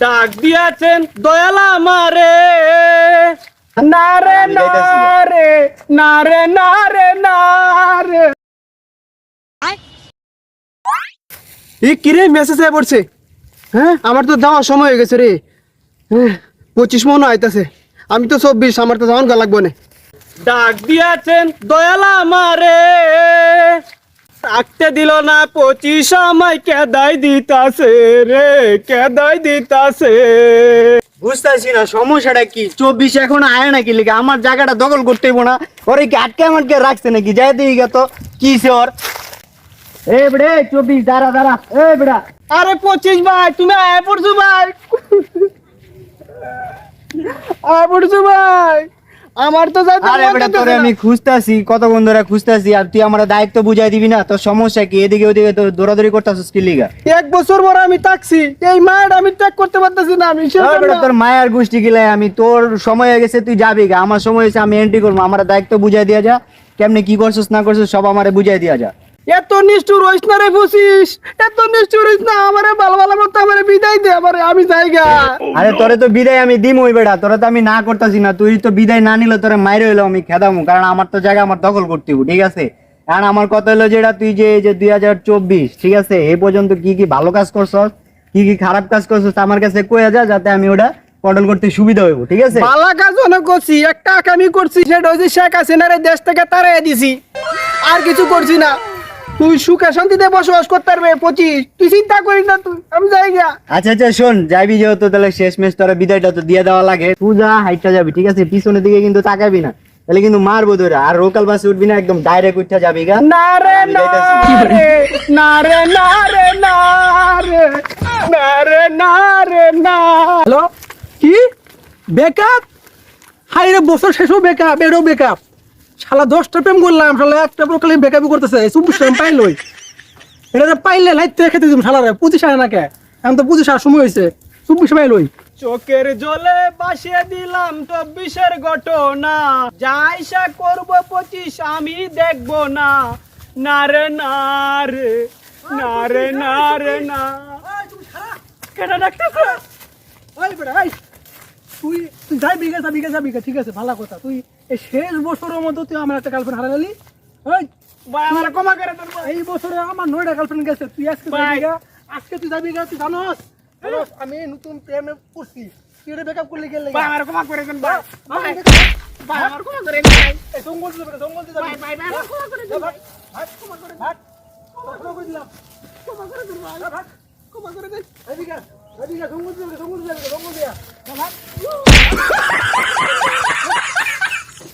ডাক দিয়াছেন দয়াল আমারে। না রে আমি না গাইতাছি। রে না রে না রে না রে এই কিরে মেসেজ আয় পড়ছে? হ্যাঁ আমার তো যাওয়ার সময় হয়ে গেছে রে। হ্যাঁ, পঁচিশ মনে আইতাছে। আমি তো চব্বিশ আমার তো যাওয়ান গা লাগবো না। ডাক দিয়াছেন দয়াল আমারে। থাকতে দিল না পঁচিশ আমায় কেদাই দিতাছে রে কেদাই দিতাছে। বুঝতেছি না সমস্যাটা কি? চব্বিশ এখন আয় নাকি লিখে আমার জায়গাটা দখল করতে না। ওরে কি আটকে আমাটকে রাখছে নাকি? যাই দিই গে তো কি সে ওর এ বেড়ে চব্বিশ দাঁড়া দাঁড়া এ বেড়া। আরে পঁচিশ ভাই তুমি আয় পড়ছো ভাই। আয় পড়ছো ভাই। আমার তো আরে বেটা তোরে আমি খুঁজতাছি কত বন্ধুরা খুঁজতাছি আর তুই আমার দায়িত্ব বুঝাই দিবি না তোর সমস্যা কি? এদিকে ওদিকে তোর দৌড়াদৌড়ি করতেছিস কি লিগা? এক বছর পর আমি তাকছি এই মায়ের আমি ত্যাগ করতে পারতেছি না আমি বেটা তোর মায়ের গোষ্ঠী গিলাই আমি তোর সময় হয়ে গেছে তুই যাবি গা। আমার সময় হয়েছে আমি এন্ট্রি করব আমার দায়িত্ব বুঝাই দিয়া যা। কেমনি কি করছিস না করছিস সব আমারে বুঝাই দিয়া যা। এত নিষ্ঠুর হইস না রে ফুসিস। এত নিষ্ঠুর হইস না আমারে ভালো ভালো মতো আমারে বিদায় দে আমারে আমি জায়গা। আরে তোরে তো বিদায় আমি দিম ওই বেটা তোরে তো আমি না করতেছি না তুই তো বিদায় না নিলে তোরে মাইরে হইল আমি খেদামু কারণ আমার তো জায়গা আমার দখল করতে ঠিক আছে? কারণ আমার কথা হলো যেটা তুই যে এই যে দুই হাজার চব্বিশ ঠিক আছে? এই পর্যন্ত কি কি ভালো কাজ করছস কি কি খারাপ কাজ করছস আমার কাছে কয়ে যা যাতে আমি ওটা কন্ট্রোল করতে সুবিধা হইব ঠিক আছে? বালা কাজ অনেক করছি একটা আমি করছি সেটা হচ্ছে শেখ হাসিনার দেশ থেকে তাড়াই দিছি। আর কিছু করছি না। তুই সুখে শান্তিতে বসবাস করতে পারবে পঁচিশ। তুই চিন্তা করিস না তুই আমি জায়গা আচ্ছা আচ্ছা শোন যাবি যেহেতু তাহলে শেষ মেশ তোরা বিদায়টা তো দিয়ে দেওয়া লাগে। তুই যা হাইটটা যাবি ঠিক আছে? পিছনের দিকে কিন্তু তাকাবি না। তাহলে কিন্তু মারবো ধরে আর লোকাল বাসে উঠবি না একদম ডাইরেক্ট উঠা যাবি গা? না রে না রে না রে না রে না রে না রে না রে না। হ্যালো? কি? বেকআপ হাই রে বছর শেষও বেকআপ এরও বেকআপ শালা দশটা প্রেম করলাম শালা একটা প্রকালে বেকআপই করতেছে চব্বিশ টাইম পাইলই এটা যে পাইলে লাইতে খেতে দিব শালা রে পঁচিশ আয় না কে এখন তো পঁচিশ আসার সময় হয়েছে চব্বিশ পাইলই চোখের জলে বাসিয়ে দিলাম চব্বিশের ঘটনা। যাইসা করব পঁচিশ আমি দেখব না। না রে না রে না রে না রে না। কেটা ডাকতেছে? ওই এই। তুই তুই যাবি গে যাবি গে যাবি গে ঠিক আছে ভালো কথা তুই এই শেষ বছরের মধ্যে তুই আমার একটা গার্লফ্রেন্ড হারালি ওই আমার ক্ষমা করে তোর এই বছরে আমার নয়টা গার্লফ্রেন্ড গেছে তুই আজকে আজকে তুই যাবি গা তুই জানোস আমি নতুন প্রেমে পড়ছি তুই এটা ব্রেকআপ করলে গেলে আমার ক্ষমা করে দেন ভাই ভাই ভাই আমার ক্ষমা করে দেন ভাই এই জঙ্গল দিতে জঙ্গল দিতে ভাই ভাই ভাই ক্ষমা করে দেন ভাই ভাই ক্ষমা করে দেন ভাই ক্ষমা করে দিলাম ক্ষমা করে দেন ভাই ভাই ক্ষমা করে দেন এদিকে 어디가 동굴 속에 동굴 속에